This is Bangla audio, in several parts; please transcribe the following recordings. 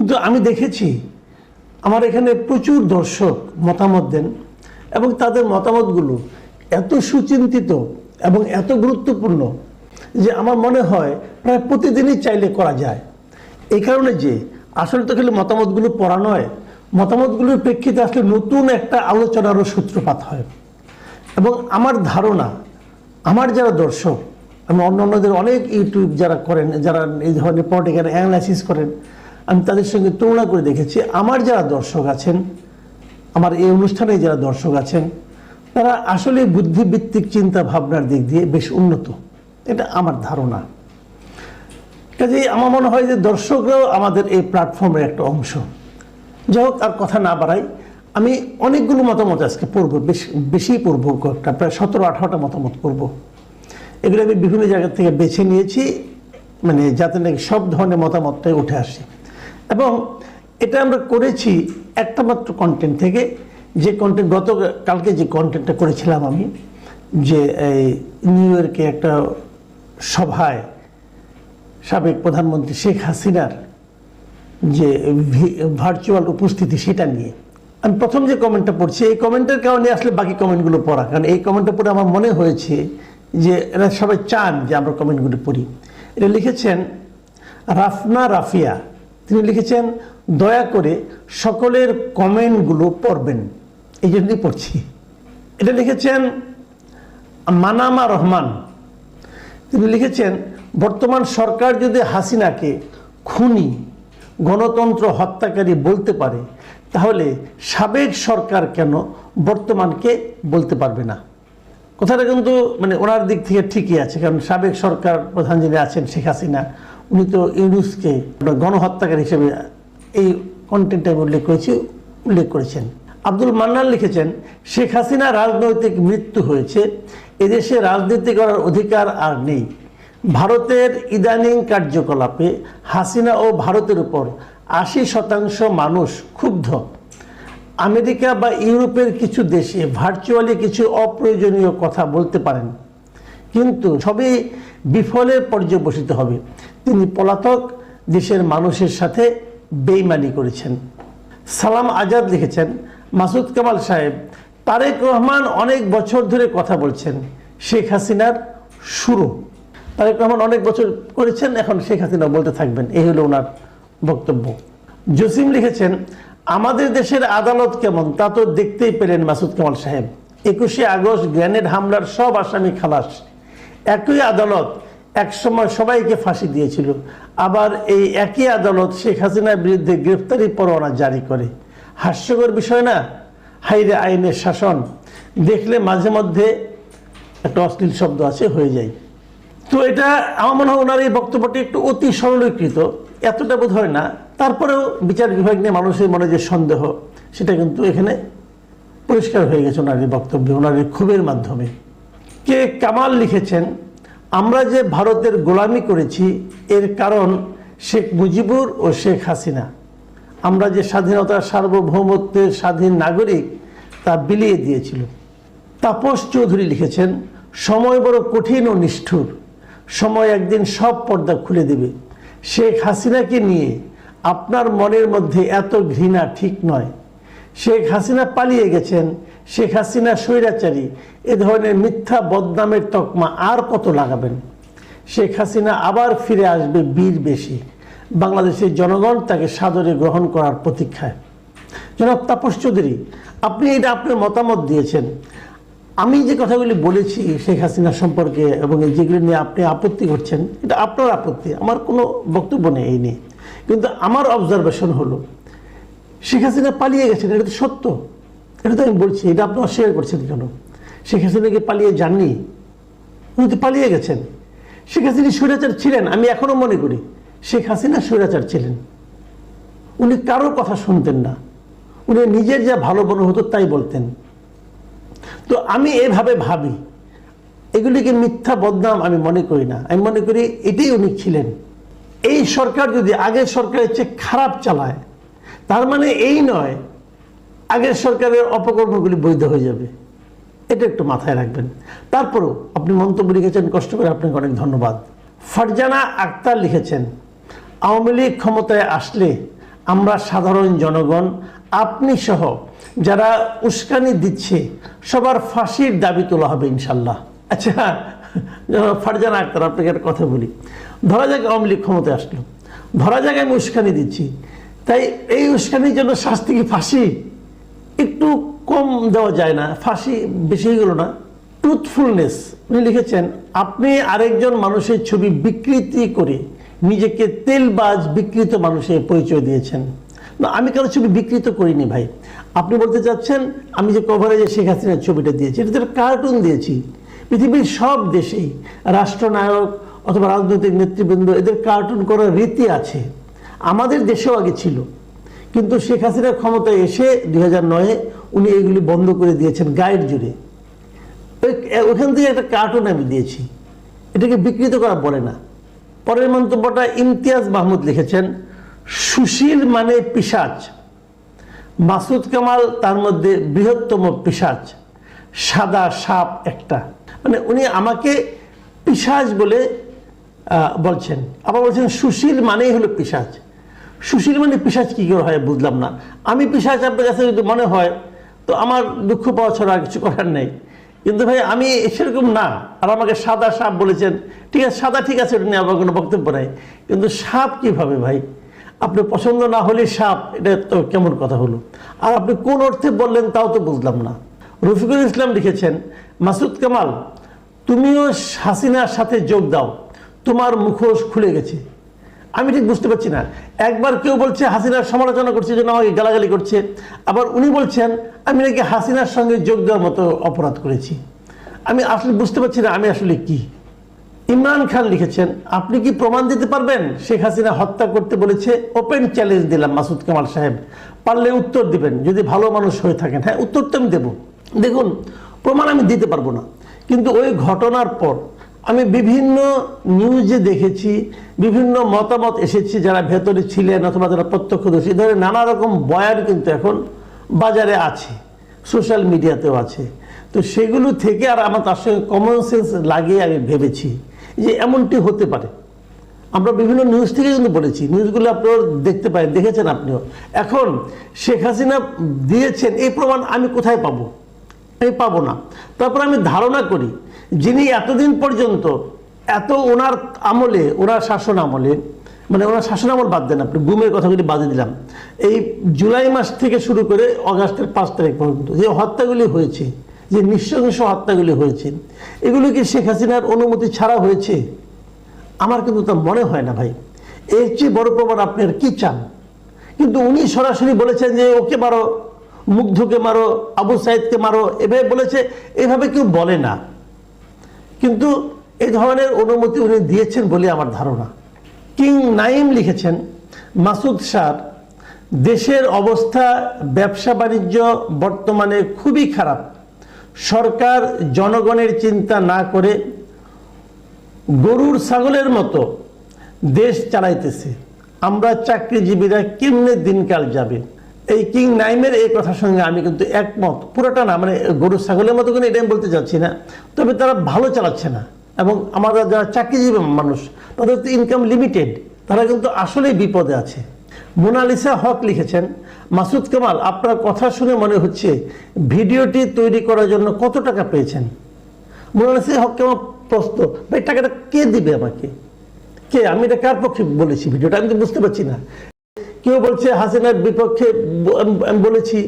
কিন্তু আমি দেখেছি, আমার এখানে প্রচুর দর্শক মতামত দেন এবং তাদের মতামতগুলো এত সুচিন্তিত এবং এত গুরুত্বপূর্ণ যে আমার মনে হয় প্রায় প্রতিদিনই চাইলে করা যায়। এই কারণে যে আসলে তো খালি মতামতগুলো পড়া নয়, মতামতগুলোর প্রেক্ষিতে আসলে নতুন একটা আলোচনারও সূত্রপাত হয়। এবং আমার ধারণা, আমার যারা দর্শক আমি অন্য অন্যদের অনেক ইউটিউব যারা করেন, যারা এই ধরনের পলিটিক্যাল অ্যানালাইসিস করেন আমি তাদের সঙ্গে তুলনা করে দেখেছি। আমার যারা দর্শক আছেন, আমার এই অনুষ্ঠানে যারা দর্শক আছেন, তারা আসলে বুদ্ধিভিত্তিক চিন্তা ভাবনার দিক দিয়ে বেশ উন্নত। এটা আমার ধারণা। কাজেই আমার মনে হয় যে দর্শকরাও আমাদের এই প্ল্যাটফর্মের একটা অংশ। যাই হোক, আর কথা না বাড়াই, আমি অনেকগুলো মতামত আজকে পড়ব, বেশ, বেশি পড়ব কয়েকটা, প্রায় সতেরো, আঠারোটা মতামত পড়ব। এগুলো আমি বিভিন্ন জায়গা থেকে বেছে নিয়েছি মানে যাতে নাকি সব ধরনের মতামতটাই উঠে আসে। এবং এটা আমরা করেছি একটা মাত্র কন্টেন্ট থেকে, যে কন্টেন্ট গত কালকে যে কন্টেন্টটা করেছিলাম আমি, যে এই নিউ ইয়র্কে একটা সভায় সাবেক প্রধানমন্ত্রী শেখ হাসিনার যে ভার্চুয়াল উপস্থিতি সেটা নিয়ে। আমি প্রথম যে কমেন্টটা পড়ছি, এই কমেন্টের কারণে আসলে বাকি কমেন্টগুলো পড়া, কারণ এই কমেন্টটা পড়ে আমার মনে হয়েছে যে এরা সবাই চান যে আমরা কমেন্টগুলো পড়ি। এটা লিখেছেন রাফনা রাফিয়া। তিনি লিখেছেন, দয়া করে সকলের কমেন্টগুলো পড়বেন। এই জন্যই পড়ছি। এটা লিখেছেন মানামা রহমান। তিনি লিখেছেন, বর্তমান সরকার যদি হাসিনাকে খুনি, গণতন্ত্র হত্যাকারী বলতে পারে, তাহলে সাবেক সরকার কেন বর্তমানকে বলতে পারবে না? কথাটা কিন্তু মানে ওনার দিক থেকে ঠিকই আছে, কারণ সাবেক সরকার প্রধান যিনি আছেন শেখ হাসিনা উনি তো ইউনুসকে গণহত্যাকারী হিসেবে এই কন্টেন্টে উল্লেখ করেছি, উল্লেখ করেছেন। আব্দুল মান্নান লিখেছেন, শেখ হাসিনা রাজনৈতিক মৃত্যু হয়েছে, এদেশে রাজনীতি করার অধিকার আর নেই। ভারতের ইদানিং কার্যকলাপে হাসিনা ও ভারতের উপর আশি শতাংশ মানুষ ক্ষুব্ধ। আমেরিকা বা ইউরোপের কিছু দেশে ভার্চুয়ালি কিছু অপ্রয়োজনীয় কথা বলতে পারেন। কিন্তু সবই বিফলে পর্যবসিত হবে। তিনি পলাতক দেশের মানুষের সাথে বেইমানি করেছেন। সালাম আজাদ লিখেছেন, মাসুদ কামাল সাহেব, তারেক রহমান অনেক বছর ধরে কথা বলছেন, শেখ হাসিনার শুরু। তারেক রহমান অনেক বছর করেছেন, এখন শেখ হাসিনা বলতে থাকবেন, এই হলো ওনার বক্তব্য। জসিম লিখেছেন, আমাদের দেশের আদালত কেমন, তা তো দেখতেই পেলেন মাসুদ কামাল সাহেব। একুশে আগস্ট গ্রেনেড হামলার সব আসামি খালাস একই আদালত একসময় সবাইকে ফাঁসি দিয়েছিল। আবার এই একই আদালত শেখ হাসিনার বিরুদ্ধে গ্রেফতারি পরোয়ানা জারি করে। হাস্যকর বিষয় না? হাইরে আইনের শাসন। দেখলে মাঝে মধ্যে একটা অশ্লীল শব্দ আছে, হয়ে যায়। তো এটা আমার মনে হয় ওনার এই বক্তব্যটি একটু অতি সরলীকৃত। এতটা বোধ হয় না। তারপরেও বিচার বিভাগ নিয়ে মানুষের মনে যে সন্দেহ, সেটা কিন্তু এখানে পরিষ্কার হয়ে গেছে ওনার এই বক্তব্যে, ওনার এই ক্ষোভের মাধ্যমে। কে কামাল লিখেছেন, আমরা যে ভারতের গোলামি করেছি, এর কারণ শেখ মুজিবুর ও শেখ হাসিনা। আমরা যে স্বাধীনতার সার্বভৌমত্বের স্বাধীন নাগরিক, তা বিলিয়ে দিয়েছিল। তাপস চৌধুরী লিখেছেন, সময় বড় কঠিন ও নিষ্ঠুর। সময় একদিন সব পর্দা খুলে দেবে। শেখ হাসিনাকে নিয়ে আপনার মনের মধ্যে এত ঘৃণা ঠিক নয়। শেখ হাসিনা পালিয়ে গেছেন, শেখ হাসিনা স্বৈরাচারী, এ ধরনের মিথ্যা বদনামের তকমা আর কত লাগাবেন? শেখ হাসিনা আবার ফিরে আসবে বীর বেশি। বাংলাদেশের জনগণ তাকে সাদরে গ্রহণ করার প্রতীক্ষায়। জনাব তাপস চৌধুরী, আপনি এটা আপনার মতামত দিয়েছেন। আমি যে কথাগুলি বলেছি শেখ হাসিনা সম্পর্কে এবং যেগুলি নিয়ে আপনি আপত্তি করছেন, এটা আপনার আপত্তি, আমার কোনো বক্তব্য নেই এই নিয়ে। কিন্তু আমার অবজারভেশন হলো শেখ হাসিনা পালিয়ে গেছেন, এটা তো সত্য। এটা তো আমি বলছি, এটা আপনি অস্বীকার করছেন কেন? শেখ হাসিনা কি পালিয়ে যাননি, উনি তো পালিয়ে গেছেন। শেখ হাসিনা স্বৈরাচার ছিলেন, আমি এখনও মনে করি, শেখ হাসিনা স্বৈরাচার ছিলেন। উনি কারোর কথা শুনতেন না। উনি নিজের যা ভালো মনে হতো তাই বলতেন। তো আমি এভাবে ভাবি, এগুলিকে মিথ্যা বদনাম আমি মনে করি না। আমি মনে করি এটাই উনি ছিলেন। এই সরকার যদি আগের সরকারের চেয়ে খারাপ চালায় তার মানে এই নয়, আগের সরকারের অপকর্মগুলি বৈধ হয়ে যাবে। এটা একটু মাথায় রাখবেন। তারপরও আপনি মন্তব্য লিখেছেন, কষ্ট করে আপনাকে অনেক ধন্যবাদ। ফারজানা আক্তার লিখেছেন, আওয়ামী লীগ ক্ষমতায় আসলে আমরা সাধারণ জনগণ, আপনি সহ যারা উস্কানি দিচ্ছে, সবার ফাঁসির দাবি তোলা হবে ইনশাল্লাহ। আচ্ছা ফারজানা আক্তার, আপনাকে একটা কথা বলি। ধরা যাক আওয়ামী লীগ ক্ষমতায় আসলো। ধরা যাক আমি উস্কানি দিচ্ছি। তাই এই উস্কানির জন্য শাস্তি কি ফাঁসি? একটু কম দেওয়া যায় না, ফাঁসি বেশি গেল না। ট্রুথফুলনেস উনি লিখেছেন, আপনি আরেকজন মানুষের ছবি বিকৃতি করে নিজেকে তেলবাজ বিকৃত মানুষের পরিচয় দিয়েছেন। না, আমি কারও ছবি বিকৃত করিনি ভাই। আপনি বলতে চাচ্ছেন, আমি যে কভারেজে শেখ হাসিনার ছবিটা দিয়েছি, এটা তো কার্টুন দিয়েছি। পৃথিবীর সব দেশেই রাষ্ট্রনায়ক অথবা রাজনৈতিক নেতৃবৃন্দ এদের কার্টুন করার রীতি আছে। আমাদের দেশেও আগে ছিল। কিন্তু শেখ হাসিনার ক্ষমতায় এসে দুই হাজার নয়ে উনি এগুলি বন্ধ করে দিয়েছেন গাইড জুড়ে ওখান থেকে একটা কার্টুন আমি দিয়েছি। এটাকে বিকৃত করা বলে না। পরের মন্তব্যটা ইমতিয়াজ মাহমুদ লিখেছেন, সুশীল মানে পিসাচ মাসুদ কামাল তার মধ্যে বৃহত্তম পিসাচ সাদা সাপ একটা। মানে উনি আমাকে পিসাজ বলে বলছেন। আবার বলছেন, সুশীল মানেই হলো পিসাজ সুশীল মানে পিসাজ কী করে হয় বুঝলাম না। আমি পিসাজ আপনার কাছে যদি মনে হয়, তো আমার দুঃখ পাওয়া ছাড়া কিছু করার নেই। কিন্তু ভাই, আমি সেরকম না। আর আমাকে সাদা সাপ বলেছেন। ঠিক আছে, সাদা ঠিক আছে, এটা নিয়ে আমার কোনো বক্তব্য নাই। কিন্তু সাপ কীভাবে ভাই? আপনার পছন্দ না হলে সাপ, এটা তো কেমন কথা হলো। আর আপনি কোন অর্থে বললেন তাও তো বুঝলাম না। রফিকুল ইসলাম লিখেছেন, মাসুদ কামাল, তুমিও হাসিনার সাথে যোগ দাও। তোমার মুখোশ খুলে গেছে। আমি ঠিক বুঝতে পারছি না। একবার কেউ বলছে, হাসিনার সমালোচনা করছে জন্য আমাকে গালাগালি করছে। আবার উনি বলছেন, আমি নাকি হাসিনার সঙ্গে যোগ দেওয়ার মতো অপরাধ করেছি। আমি আসলে বুঝতে পারছি না, আমি আসলে কি? ইমরান খান লিখেছেন, আপনি কি প্রমাণ দিতে পারবেন? শেখ হাসিনা হত্যা করতে বলেছে ওপেন চ্যালেঞ্জ দিলাম মাসুদ কামাল সাহেব। পারলে উত্তর দিবেন, যদি ভালো মানুষ হয়ে থাকেন। হ্যাঁ উত্তর তো আমি দেবো। দেখুন, প্রমাণ আমি দিতে পারব না। কিন্তু ওই ঘটনার পর আমি বিভিন্ন নিউজে দেখেছি, বিভিন্ন মতামত এসেছে যারা ভেতরে ছিলেন অথবা যারা প্রত্যক্ষদর্শী। ধরে নানা রকম বয়ান কিন্তু এখন বাজারে আছে, সোশ্যাল মিডিয়াতেও আছে। তো সেগুলো থেকে আর আমার তার সঙ্গে কমন সেন্স লাগিয়ে আমি ভেবেছি যে এমনটি হতে পারে। আমরা বিভিন্ন নিউজ থেকে কিন্তু বলেছি, নিউজগুলো আপনারা দেখতে পারেন, দেখেছেন আপনিও। এখন শেখ হাসিনা দিয়েছেন, এই প্রমাণ আমি কোথায় পাবো? আমি পাবো না। তারপর আমি ধারণা করি যিনি এতদিন পর্যন্ত, এত ওনার আমলে, ওনার শাসন আমলে মানে ওনার শাসন আমল বাদ দেন আপনি, গুমের কথাগুলি বাদে দিলাম। এই জুলাই মাস থেকে শুরু করে অগাস্টের পাঁচ তারিখ পর্যন্ত যে হত্যাগুলি হয়েছে, যে নৃশংস হত্যাগুলি হয়েছে, এগুলো কি শেখ হাসিনার অনুমতি ছাড়া হয়েছে? আমার কিন্তু তা মনে হয় না ভাই। এর চেয়ে বড় প্রমাণ আপনি আর কি চান? কিন্তু উনি সরাসরি বলেছেন যে, ওকে মারো, মুগ্ধকে মারো, আবু সাইদকে মারো। এভাবে বলেছে, এভাবে কেউ বলে না। কিন্তু এই ধরনের অনুমতি উনি দিয়েছেন বলে আমার ধারণা। কিং নাইম লিখেছেন, মাসুদ শাহ দেশের অবস্থা, ব্যবসা বাণিজ্য বর্তমানে খুবই খারাপ। সরকার জনগণের চিন্তা না করে গরুর ছাগলের মতো দেশ চালাইতেছে। আমরা চাকরিজীবীরা কেমনে দিনকাল যাবে? এই কিং নাইমের এই কথার সঙ্গে আমি কিন্তু একমত। পুরোটা না মানে গরু, ছাগলের মতো করে এটা বলতে চাচ্ছি না। তবে তারা ভালো চালাচ্ছে না। এবং আমরা যারা চাকরিজীবী মানুষ, তাদের তো ইনকাম লিমিটেড তারা কিন্তু আসলেই বিপদে আছে। মোনালিসা হক লিখেছেন, মাসুদ কামাল, আপনার কথা শুনে মনে হচ্ছে ভিডিওটি তৈরি করার জন্য কত টাকা পেয়েছেন? মোনালিসা হক কেমন প্রশ্ন, ভাই, টাকাটা কে দিবে আমাকে? কে? আমি এটা কার পক্ষে বলেছি? ভিডিওটা আমি তো বুঝতে পারছি না। কেউ বলছে হাসিনার বিপক্ষে বলেছি,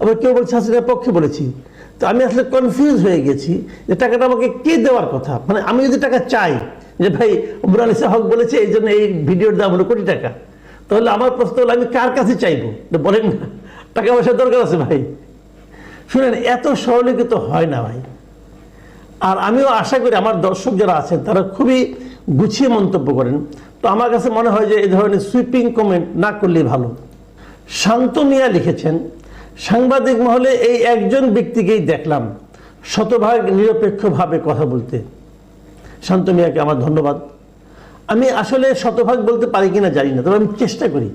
আবার কেউ বলছে হাসিনার পক্ষে বলেছি। তো আমি আসলে কনফিউজ হয়ে গেছি যে টাকাটা আমাকে কে দেওয়ার কথা? মানে আমি যদি টাকা চাই, যে ভাই মোনালিসা হক বলেছে, এই জন্য এই ভিডিওর দাম হলো কোটি টাকা। তাহলে আমার প্রশ্ন হলো, আমি কার কাছে চাইব? বলেন না, টাকা পয়সার দরকার আছে ভাই। শুনেন, এত সরলীকৃত হয় না ভাই। আর আমিও আশা করি আমার দর্শক যারা আছেন, তারা খুবই গুছিয়ে মন্তব্য করেন। তো আমার কাছে মনে হয় যে এই ধরনের সুইপিং কমেন্ট না করলেই ভালো। শান্ত মিয়া লিখেছেন, সাংবাদিক মহলে এই একজন ব্যক্তিকেই দেখলাম, শতভাগ নিরপেক্ষভাবে কথা বলতে। শান্ত মিয়াকে আমার ধন্যবাদ। আমি আসলে শতভাগ বলতে পারি কিনা জানি না, তবে আমি চেষ্টা করি।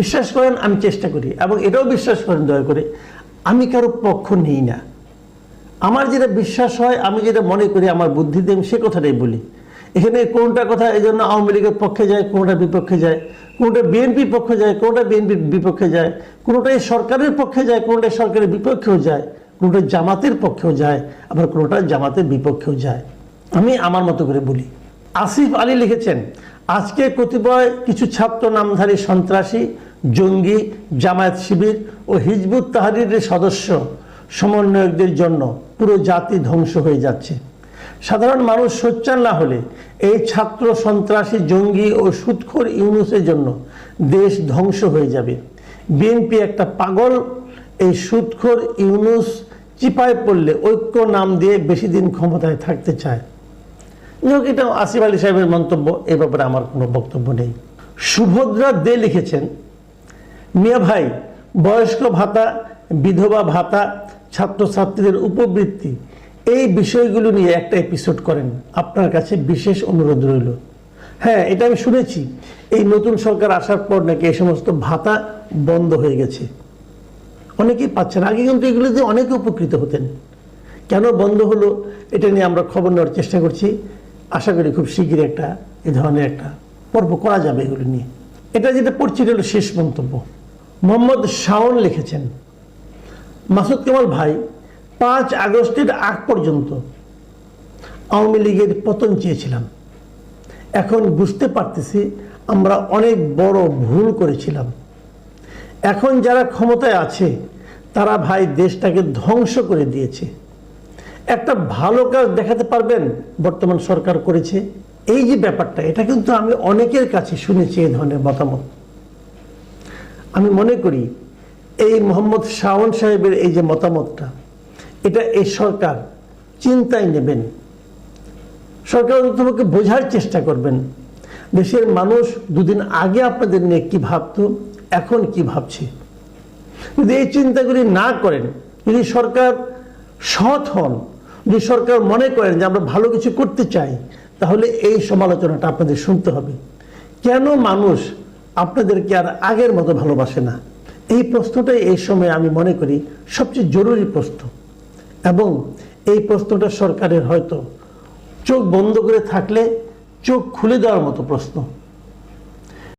বিশ্বাস করেন, আমি চেষ্টা করি, এবং এটাও বিশ্বাস করেন, দয়া করে, আমি কারও পক্ষ নেই না। আমার যেটা বিশ্বাস হয়, আমি যেটা মনে করি, আমার বুদ্ধিতে আমি সে কথাটাই বলি। এখানে কোনটা কথা, এই জন্য আওয়ামী লীগের পক্ষে যায়, কোনটা বিপক্ষে যায়, কোনটা বিএনপির পক্ষে যায়, কোনটা বিএনপির বিপক্ষে যায় কোনোটাই সরকারের পক্ষে যায়, কোনটা সরকারের বিপক্ষেও যায়, কোনটা জামাতের পক্ষেও যায়, আবার কোনোটা জামাতের বিপক্ষেও যায়। আমি আমার মতো করে বলি। আসিফ আলী লিখেছেন, আজকে কতিপয় কিছু ছাত্র, নামধারী, সন্ত্রাসী, জঙ্গি, জামায়াত শিবির ও হিজবুত তাহারিরের সদস্য, সমন্বয়কদের জন্য পুরো জাতি ধ্বংস হয়ে যাচ্ছে। সাধারণ মানুষ সোচ্চার না হলে এই ছাত্র, সন্ত্রাসী, জঙ্গি ও সুৎখোর ইউনুসের জন্য দেশ ধ্বংস হয়ে যাবে। বিএনপি একটা পাগল, এই সুৎখোর ইউনুস চিপায় পড়লে ঐক্য নাম দিয়ে বেশি দিন ক্ষমতায় থাকতে চায়। যাই এটা আসিফ আলী সাহেবের মন্তব্য, এ ব্যাপারে আমার কোনো বক্তব্য নেই। সুভদ্রা দে লিখেছেন, মিয়া ভাই, বয়স্ক ভাতা, বিধবা ভাতা, ছাত্রছাত্রীদের উপবৃত্তি এই বিষয়গুলো নিয়ে একটা এপিসোড করেন। আপনার কাছে বিশেষ অনুরোধ রইল। হ্যাঁ এটা আমি শুনেছি। এই নতুন সরকার আসার পর নাকি এই সমস্ত ভাতা বন্ধ হয়ে গেছে। অনেকেই পাচ্ছেন। আগে কিন্তু এগুলো দিয়ে অনেকে উপকৃত হতেন। কেন বন্ধ হলো, এটা নিয়ে আমরা খবর নেওয়ার চেষ্টা করছি। আশা করি খুব শীঘ্রই একটা, এ ধরনের একটা পর্ব করা যাবে এগুলো নিয়ে। এটা যেটা পড়ছি, এটা হলো শেষ মন্তব্য। মোহাম্মদ শাওন লিখেছেন, মাসুদ কামাল ভাই পাঁচ আগস্টের আগ পর্যন্ত আওয়ামী লীগের পতন চেয়েছিলাম। এখন বুঝতে পারতেছি আমরা অনেক বড় ভুল করেছিলাম। এখন যারা ক্ষমতায় আছে, তারা ভাই দেশটাকে ধ্বংস করে দিয়েছে। একটা ভালো কাজ দেখাতে পারবেন, বর্তমান সরকার করেছে। এই যে ব্যাপারটা, এটা কিন্তু আমি অনেকের কাছে শুনেছি এই ধরনের মতামত। আমি মনে করি, এই মোহাম্মদ শাওন সাহেবের এই যে মতামতটা এটা এই সরকার চিন্তায় নেবেন। সরকার অন্ততপক্ষে বোঝার চেষ্টা করবেন, দেশের মানুষ দুদিন আগে আপনাদের নিয়ে কি ভাবতো, এখন কি ভাবছে। যদি এই চিন্তাগুলি না করেন, যদি সরকার সৎ হন, যদি সরকার মনে করেন যে আমরা ভালো কিছু করতে চাই, তাহলে এই সমালোচনাটা আপনাদের শুনতে হবে। কেন মানুষ আপনাদেরকে আর আগের মতো ভালোবাসে না? এই প্রশ্নটাই এই সময় আমি মনে করি সবচেয়ে জরুরি প্রশ্ন। এবং এই প্রশ্নটা সরকারের হয়তো চোখ বন্ধ করে থাকলে চোখ খুলে দেওয়ার মতো প্রশ্ন।